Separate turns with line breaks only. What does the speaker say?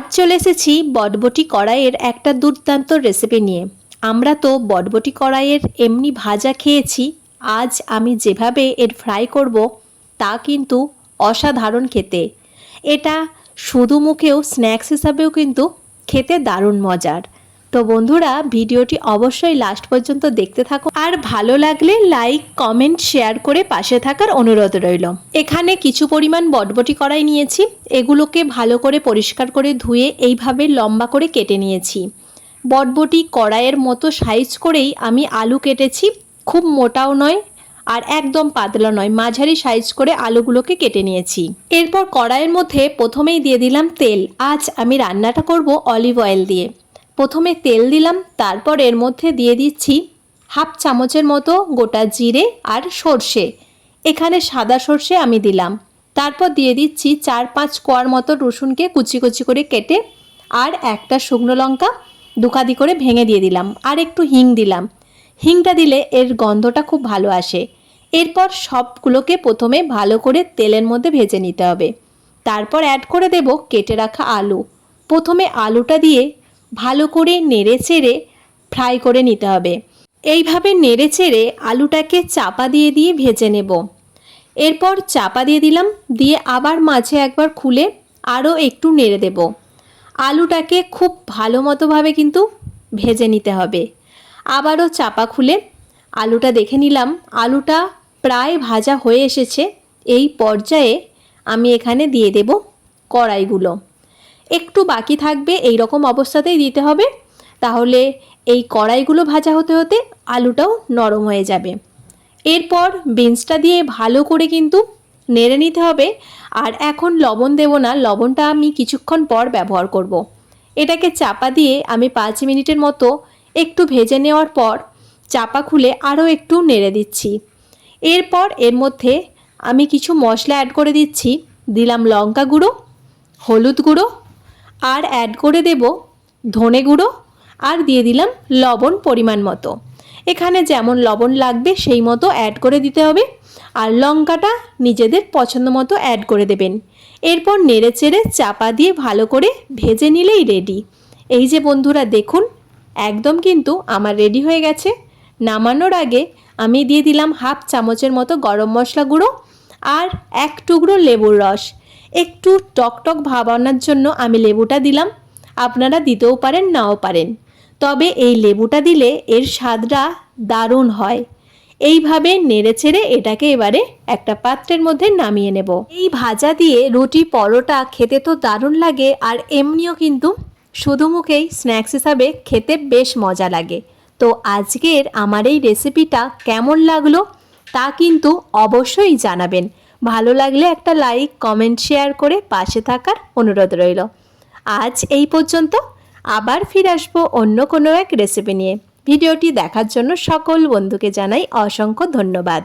আজ চলে এসেছি বটবটি কড়াইয়ের একটা দুর্দান্ত রেসিপি নিয়ে। আমরা তো বটবটি কড়াইয়ের এমনি ভাজা খেয়েছি, আজ আমি যেভাবে এর ফ্রাই করব তা কিন্তু অসাধারণ খেতে। এটা শুধু মুখেও স্ন্যাক্স হিসাবেও কিন্তু খেতে দারুণ মজার। তো বন্ধুরা, ভিডিওটি অবশ্যই লাস্ট পর্যন্ত দেখতে থাকো। আর ভালো লাগলে লাইক কমেন্ট শেয়ার করে পাশে থাকার অনুরোধ রইল। এখানে কিছু পরিমাণ বটবটি কড়াই নিয়েছি। এগুলোকে ভালো করে পরিষ্কার করে ধুয়ে এইভাবে লম্বা করে কেটে নিয়েছি। বটবটি কড়াইয়ের মতো সাইজ করেই আমি আলু কেটেছি। খুব মোটাও নয় আর একদম পাতলা নয়, মাঝারি সাইজ করে আলুগুলোকে কেটে নিয়েছি। এরপর কড়াইয়ের মধ্যে প্রথমেই দিয়ে দিলাম তেল। আজ আমি রান্নাটা করব অলিভ অয়েল দিয়ে। প্রথমে তেল দিলাম, তারপর এর মধ্যে দিয়ে দিচ্ছি হাফ চামচের মতো গোটা জিরে আর সর্ষে। এখানে সাদা সর্ষে আমি দিলাম। তারপর দিয়ে দিচ্ছি চার পাঁচ কোয়ার মতো রসুনকে কুচি কুচি করে কেটে আর একটা শুকনো লঙ্কা দুকাদি করে ভেঙে দিয়ে দিলাম আর একটু হিং দিলাম। হিংটা দিলে এর গন্ধটা খুব ভালো আসে। এরপর সবগুলোকে প্রথমে ভালো করে তেলের মধ্যে ভেজে নিতে হবে। তারপর অ্যাড করে দেব কেটে রাখা আলু। প্রথমে আলুটা দিয়ে ভালো করে নেড়ে চেড়ে ফ্রাই করে নিতে হবে। এইভাবে নেড়ে চেড়ে আলুটাকে চাপা দিয়ে দিয়ে ভেজে নেব। এরপর চাপা দিয়ে দিলাম, দিয়ে আবার মাঝে একবার খুলে আরও একটু নেড়ে দেব। আলুটাকে খুব ভালো মতোভাবে কিন্তু ভেজে নিতে হবে। আবারও চাপা খুলে আলুটা দেখে নিলাম, আলুটা প্রায় ভাজা হয়ে এসেছে। এই পর্যায়ে আমি এখানে দিয়ে দেব কড়াইগুলো। একটু বাকি থাকবে, এই রকম অবস্থাতেই দিতে হবে। তাহলে এই কড়াইগুলো ভাজা হতে হতে আলুটাও নরম হয়ে যাবে। এরপর বিনসটা দিয়ে ভালো করে কিন্তু নেড়ে নিতে হবে। আর এখন লবণ দেব না, লবণটা আমি কিছুক্ষণ পর ব্যবহার করব। এটাকে চাপা দিয়ে আমি পাঁচ মিনিটের মতো একটু ভেজে নেওয়ার পর চাপা খুলে আরও একটু নেড়ে দিচ্ছি। এরপর এর মধ্যে আমি কিছু মশলা অ্যাড করে দিচ্ছি। দিলাম লঙ্কা গুঁড়ো, হলুদ গুঁড়ো আর অ্যাড করে দেব ধনে গুঁড়ো আর দিয়ে দিলাম লবণ পরিমাণ মতো। এখানে যেমন লবণ লাগবে সেই মতো অ্যাড করে দিতে হবে। আর লঙ্কাটা নিজেদের পছন্দ মতো অ্যাড করে দেবেন। এরপর নেড়ে চেড়ে চাপা দিয়ে ভালো করে ভেজে নিলেই রেডি এই যে বন্ধুরা দেখুন, একদম কিন্তু আমার রেডি হয়ে গেছে। নামানোর আগে আমি দিয়ে দিলাম হাফ চামচের মতো গরম মশলা গুঁড়ো আর এক টুকরো লেবুর রস। একটু টকটক ভাব আনার জন্য আমি লেবুটা দিলাম। আপনারা দিতেও পারেন, নাও পারেন। তবে এই লেবুটা দিলে এর স্বাদটা দারুণ হয়। এইভাবে নেড়ে ছেড়ে এটাকে এবারে একটা পাত্রের মধ্যে নামিয়ে নেব। এই ভাজা দিয়ে রুটি পরোটা খেতে তো দারুণ লাগে আর এমনিও কিন্তু শুধু মুখেই স্ন্যাক্স হিসাবে খেতে বেশ মজা লাগে। তো আজকের আমার এই রেসিপিটা কেমন লাগল তা কিন্তু অবশ্যই জানাবেন। ভালো লাগলে একটা লাইক কমেন্ট শেয়ার করে পাশে থাকার অনুরোধ রইল। আজ এই পর্যন্ত, আবার ফিরে আসব অন্য কোনো এক রেসিপি নিয়ে। ভিডিওটি দেখার জন্য সকল বন্ধুকে জানাই অসংখ্য ধন্যবাদ।